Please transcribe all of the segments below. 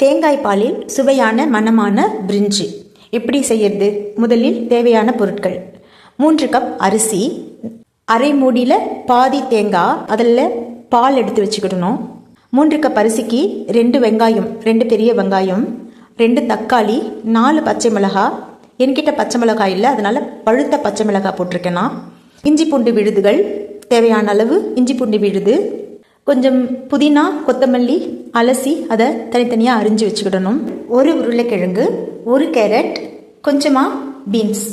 தேங்காய் பாலில் சுவையான மணமான பிரிஞ்சி. எப்படி செய்யறது? முதலில் தேவையான பொருட்கள். மூன்று கப் அரிசி அரை மூடியில் பாதி தேங்காய் அதில் பால் எடுத்து வச்சுக்கிடணும். மூன்று கப் அரிசிக்கு ரெண்டு வெங்காயம் ரெண்டு பெரிய வெங்காயம் ரெண்டு தக்காளி நாலு பச்சை மிளகாய் என்கிட்ட பச்சை மிளகாய் இல்லை அதனால் பழுத்த பச்சை மிளகாய் போட்டிருக்கேன்னா இஞ்சி பூண்டு விழுதுகள் தேவையான அளவு இஞ்சி பூண்டு விழுது கொஞ்சம் புதினா கொத்தமல்லி அலசி அதை தனித்தனியாக அரிஞ்சு வச்சுக்கிடணும். ஒரு உருளைக்கிழங்கு ஒரு கேரட் கொஞ்சமாக பீன்ஸ்.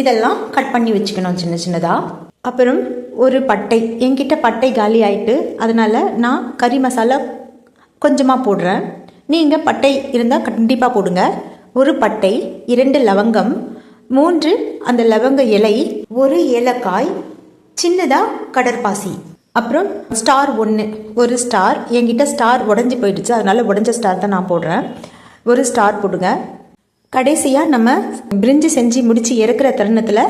இதெல்லாம் கட் பண்ணி வச்சுக்கணும் சின்ன சின்னதாக அப்புறம் ஒரு பட்டை. என்கிட்ட பட்டை காலி ஆயிட்டு அதனால் நான் கறி மசாலா கொஞ்சமாக போடுறேன். நீங்கள் பட்டை இருந்தால் கண்டிப்பாக போடுங்க. ஒரு பட்டை இரண்டு லவங்கம் மூன்று அந்த லவங்க இலை ஒரு ஏலக்காய் சின்னதாக கடற்பாசி. அப்புறம் ஸ்டார் ஒன்று ஒரு ஸ்டார் என்கிட்ட ஸ்டார் உடஞ்சி போயிடுச்சு. அதனால் உடஞ்ச ஸ்டார் தான் நான் போடுறேன். ஒரு ஸ்டார் போடுங்க. கடைசியாக நம்ம பிரிஞ்சு செஞ்சு முடித்து இறக்குற தருணத்தில்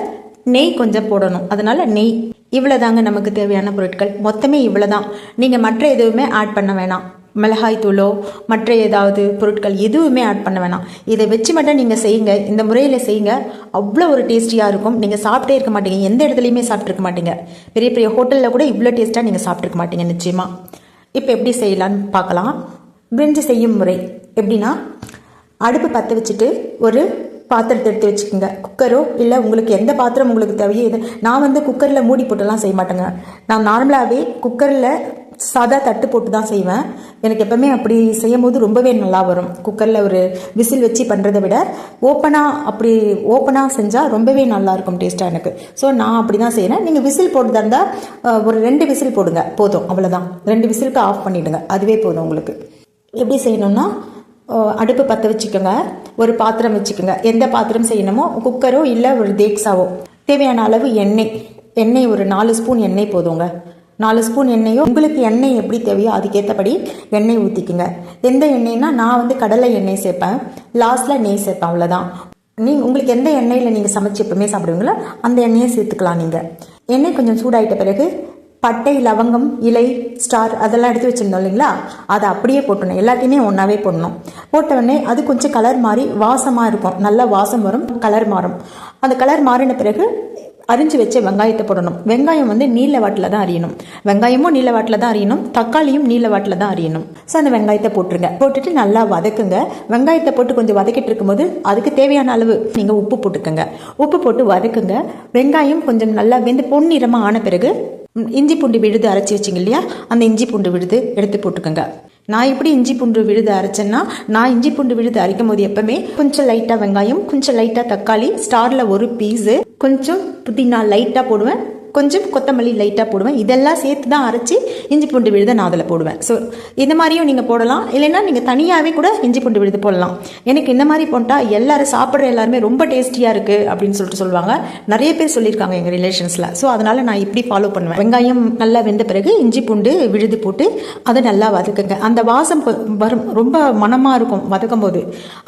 நெய் கொஞ்சம் போடணும். அதனால் நெய். இவ்வளோதாங்க நமக்கு தேவையான பொருட்கள். மொத்தமே இவ்வளோதான் நீங்கள் மற்ற எதுவுமே ஆட் பண்ண வேணாம். மிளகாய் தூளோ மற்ற ஏதாவது பொருட்கள் எதுவுமே ஆட் பண்ண வேணாம். இதை வச்சு மட்டும் நீங்கள் செய்யுங்க. இந்த முறையில் செய்யுங்க. அவ்வளோ ஒரு டேஸ்டியாக இருக்கும். நீங்கள் சாப்பிட்டே இருக்க மாட்டீங்க. எந்த இடத்துலையுமே சாப்பிட்ருக்க மாட்டீங்க. பெரிய பெரிய ஹோட்டலில் கூட இவ்வளோ டேஸ்ட்டாக நீங்கள் சாப்பிட்ருக்க மாட்டீங்க நிச்சயமாக இப்போ எப்படி செய்யலான்னு பார்க்கலாம். பிரிஞ்சு செய்யும் முறை. எப்படின்னா அடுப்பு பற்ற வச்சுட்டு ஒரு பாத்திரத்தை எடுத்து வச்சுக்கோங்க. குக்கரோ இல்லை உங்களுக்கு எந்த பாத்திரம் உங்களுக்கு தேவையோ இது நான் வந்து குக்கரில் மூடி போட்டுலாம் செய்ய மாட்டேங்க. நான் நார்மலாகவே குக்கரில் சாதா தட்டு போட்டு தான் செய்வேன். எனக்கு எப்பவுமே அப்படி செய்யும் போது ரொம்பவே நல்லா வரும். குக்கரில் ஒரு விசில் வச்சு பண்ணுறதை விட ஓப்பனாக அப்படி ஓப்பனாக செஞ்சால் ரொம்பவே நல்லா இருக்கும் டேஸ்ட்டாக எனக்கு. ஸோ நான் அப்படி தான் செய்கிறேன் நீங்கள் விசில் போட்டுதா இருந்தால் ஒரு ரெண்டு விசில் போடுங்க. போதும். அவ்வளோதான் ரெண்டு விசிலுக்கு ஆஃப் பண்ணிவிடுங்க அதுவே போதும் உங்களுக்கு. எப்படி செய்யணும்னா அடுப்பு பற்ற வச்சுக்கோங்க. ஒரு பாத்திரம் வச்சுக்கோங்க. எந்த பாத்திரம் செய்யணுமோ குக்கரோ இல்லை ஒரு தேக்ஸாவோ தேவையான அளவு எண்ணெய். எண்ணெய் ஒரு நாலு ஸ்பூன் எண்ணெய் போதுங்க. நாலு ஸ்பூன் எண்ணெயோ உங்களுக்கு எண்ணெய் எப்படி தேவையோ அதுக்கேற்றபடி எண்ணெய் ஊற்றிக்குங்க எந்த எண்ணெய்னா நான் வந்து கடலை எண்ணெய் சேர்ப்பேன். லாஸ்ட்டில் நெய் சேர்ப்பேன் அவ்வளோதான் நீங்கள் உங்களுக்கு எந்த எண்ணெயில் நீங்கள் சமைச்சு எப்பவுமே சாப்பிடுவீங்களோ அந்த எண்ணெயை சேர்த்துக்கலாம் நீங்கள் எண்ணெய் கொஞ்சம் சூடாயிட்ட பிறகு பட்டை லவங்கம் இலை ஸ்டார் அதெல்லாம் எடுத்து வச்சுருந்தோம் இல்லைங்களா? அதை அப்படியே போட்டணும். எல்லாத்தையுமே ஒன்றாவே போடணும். போட்ட உடனே அது கொஞ்சம் கலர் மாறி வாசமாக இருக்கும். நல்ல வாசம் வரும் கலர் மாறும். அந்த கலர் மாறின பிறகு அரிஞ்சு வச்ச வெங்காயத்தை போடணும். வெங்காயம் வந்து நீல வாட்டில் தான் அறியணும் வெங்காயமும் நீல வாட்டில் தான் அறியணும் தக்காளியும் நீல வாட்டில் தான் அறியணும் ஸோ அந்த வெங்காயத்தை போட்டுருங்க. போட்டுட்டு நல்லா வதக்குங்க. வெங்காயத்தை போட்டு கொஞ்சம் வதக்கிட்டு இருக்கும்போது அதுக்கு தேவையான அளவு நீங்கள் உப்பு போட்டுக்கோங்க. உப்பு போட்டு வதக்குங்க. வெங்காயம் கொஞ்சம் நல்லா வெந்து பொன்னிறமாக ஆன பிறகு இஞ்சி பூண்டு விழுது அரைச்சி வச்சிங்க இல்லையா? அந்த இஞ்சி பூண்டு விழுது எடுத்து போட்டுக்கோங்க. நான் எப்படி இஞ்சி பூண்டு விழுது அரைச்சேன்னா நான் இஞ்சி பூண்டு விழுது அரைக்கும் போது எப்பவுமே கொஞ்சம் லைட்டாக வெங்காயம் கொஞ்சம் லைட்டாக தக்காளி ஸ்டாரில் ஒரு பீஸு கொஞ்சம் புதினா லைட்டாக போடுவேன். கொஞ்சம் கொத்தமல்லி லைட்டாக போடுவேன். இதெல்லாம் சேர்த்து தான் அரைச்சி இஞ்சி பூண்டு விழுதை நான் அதில் போடுவேன். ஸோ இந்த மாதிரியும் நீங்கள் போடலாம். இல்லைன்னா நீங்கள் தனியாகவே கூட இஞ்சி பூண்டு விழுது போடலாம். எனக்கு இந்த மாதிரி போட்டால் எல்லாரும் சாப்பிட்ற எல்லாருமே ரொம்ப டேஸ்டியாக இருக்குது அப்படின்னு சொல்லிட்டு சொல்லுவாங்க. நிறைய பேர் சொல்லியிருக்காங்க எங்கள் ரிலேஷன்ஸில் ஸோ அதனால் நான் இப்படி ஃபாலோ பண்ணுவேன். வெங்காயம் நல்லா வெந்த பிறகு இஞ்சி பூண்டு விழுது போட்டு அதை நல்லா வதக்குங்க. அந்த வாசம் வரும் ரொம்ப மணமாக இருக்கும் வதக்கும் போது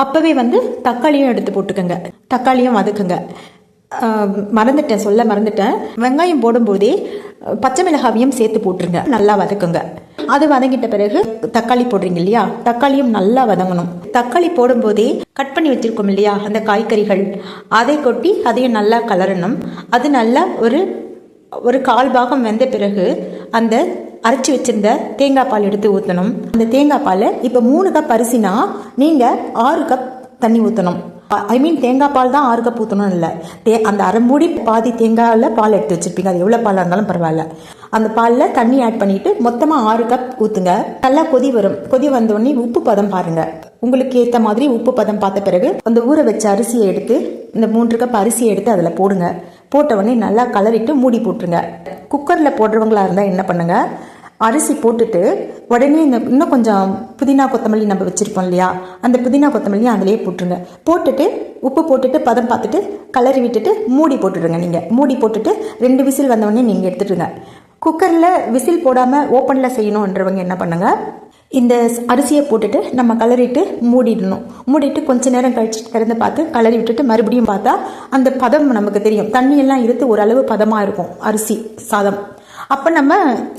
அப்போவே வந்து தக்காளியும் எடுத்து போட்டுக்கோங்க. தக்காளியும் வதக்குங்க. மறந்துட்டேன் சொல்ல மறந்துட்டேன். வெங்காயம் போடும்போதே பச்சை மிளகாவையும் சேர்த்து போட்டுருங்க. நல்லா வதக்குங்க. அது வதங்கிட்ட பிறகு தக்காளி போடுறீங்க இல்லையா? தக்காளியும் நல்லா வதங்கணும். தக்காளி போடும்போதே கட் பண்ணி வச்சிருக்கோம் இல்லையா? அந்த காய்கறிகள். அதை கொட்டி அதையும் நல்லா கலரணும். அது நல்லா ஒரு ஒரு கால் பாகம் வெந்த பிறகு அந்த அரைச்சி வச்சிருந்த தேங்காய் பால் எடுத்து ஊற்றணும் அந்த தேங்காய் பாலை இப்போ மூணு கப் அரிசினா நீங்கள் ஆறு கப் தண்ணி ஊற்றணும் ஐ மீன் தேங்காய் பால் தான் ஆறுக்க பூத்தணும்னு இல்லை. தே அந்த அரைம்பூடி பாதி தேங்காயில் பால் எடுத்து வச்சிருப்பீங்க. அது எவ்வளோ பாலாக இருந்தாலும் பரவாயில்ல. அந்த பாலில் தண்ணி ஆட் பண்ணிவிட்டு மொத்தமாக ஆறு கப் ஊற்றுங்க நல்லா கொதி வரும். கொதி வந்தோடனே உப்பு பதம் பாருங்கள் உங்களுக்கு ஏற்ற மாதிரி உப்பு பதம் பார்த்த பிறகு அந்த ஊற வச்ச அரிசியை எடுத்து இந்த மூன்று கப் அரிசியை எடுத்து அதில் போடுங்க. போட்டவொடனே நல்லா கலரிட்டு மூடி போட்டுருங்க. குக்கரில் போடுறவங்களா இருந்தால் என்ன பண்ணுங்கள் அரிசி போட்டுட்டு உடனே இந்த இன்னும் கொஞ்சம் புதினா கொத்தமல்லி நம்ம வச்சுருப்போம் இல்லையா? அந்த புதினா கொத்தமல்லியும் அதிலேயே போட்டுருங்க. போட்டுட்டு உப்பு போட்டுட்டு பதம் பார்த்துட்டு கலரி விட்டுட்டு மூடி போட்டுடுங்க நீங்கள் மூடி போட்டுட்டு ரெண்டு விசில் வந்தவொடனே நீங்கள் எடுத்துட்டுருங்க குக்கரில் விசில் போடாமல் ஓப்பனில் செய்யணுன்றவங்க என்ன பண்ணுங்கள் இந்த ஸ்- அரிசியை போட்டுட்டு நம்ம கலரிட்டு மூடிடணும். மூடிட்டு கொஞ்ச நேரம் கழிச்சு திறந்து பார்த்து கலரி விட்டுட்டு மறுபடியும் பார்த்தா அந்த பதம் நமக்கு தெரியும். தண்ணியெல்லாம் இழுத்து இருத்து ஓரளவு பதமாக இருக்கும். அரிசி சாதம். அப்போ நம்ம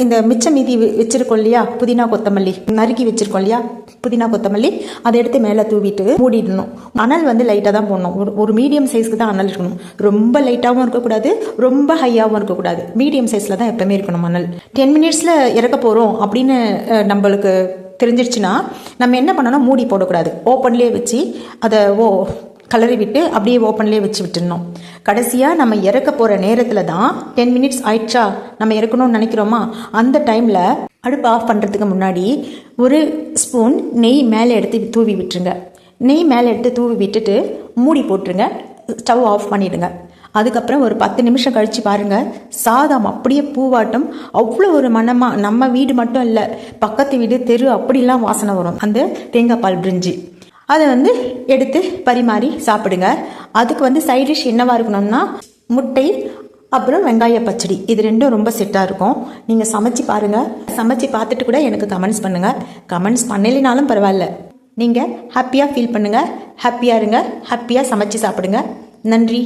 இந்த மிச்ச மீதி வச்சிருக்கோம் இல்லையா? புதினா கொத்தமல்லி. நறுக்கி வச்சிருக்கோம் இல்லையா? புதினா கொத்தமல்லி. அதை எடுத்து மேலே தூவிட்டு மூடிடணும். அனல் வந்து லைட்டாக தான் போடணும். ஒரு ஒரு மீடியம் சைஸ்க்கு தான் அனல் இருக்கணும். ரொம்ப லைட்டாகவும் இருக்கக்கூடாது ரொம்ப ஹையாகவும் இருக்கக்கூடாது. மீடியம் சைஸில் தான் எப்போவுமே இருக்கணும் அனல். டென் மினிட்ஸில் இறக்க போகிறோம் அப்படின்னு நம்மளுக்கு தெரிஞ்சிருச்சுன்னா நம்ம என்ன பண்ணணும்? மூடி போடக்கூடாது. ஓப்பன்லேயே வச்சு அதை ஓ கலரி விட்டு அப்படியே ஓப்பன்லேயே வச்சு விட்டுடணும். கடைசியாக நம்ம இறக்க போகிற நேரத்தில் தான் டென் மினிட்ஸ் ஆயிடுச்சா? நம்ம இறக்கணும்னு நினைக்கிறோமா? அந்த டைமில் அடுப்பு ஆஃப் பண்ணுறதுக்கு முன்னாடி ஒரு ஸ்பூன் நெய் மேலே எடுத்து தூவி விட்டுருங்க. நெய் மேலே எடுத்து தூவி விட்டுட்டு மூடி போட்டுருங்க. ஸ்டவ் ஆஃப் பண்ணிவிடுங்க அதுக்கப்புறம் ஒரு பத்து நிமிஷம் கழித்து பாருங்கள் சாதம் அப்படியே பூவாட்டம். அவ்வளோ ஒரு மனமாக நம்ம வீடு மட்டும் இல்லை பக்கத்து வீடு தெரு அப்படிலாம் வாசனை வரும். அந்த தேங்காய் பால் பிரிஞ்சு. அதை வந்து எடுத்து பரிமாறி சாப்பிடுங்க. அதுக்கு வந்து சைட் டிஷ் என்னவாக இருக்கணும்னா முட்டை அப்புறம் வெங்காய பச்சடி. இது ரெண்டும் ரொம்ப செட்டாக இருக்கும். நீங்கள் சமைச்சு பாருங்கள் சமைச்சு பார்த்துட்டு கூட எனக்கு கமெண்ட்ஸ் பண்ணுங்கள் கமெண்ட்ஸ் பண்ணலைனாலும் பரவாயில்ல. நீங்கள் ஹாப்பியாக ஃபீல் பண்ணுங்கள் ஹாப்பியாக இருங்க. ஹாப்பியாக சமைச்சு சாப்பிடுங்க. நன்றி.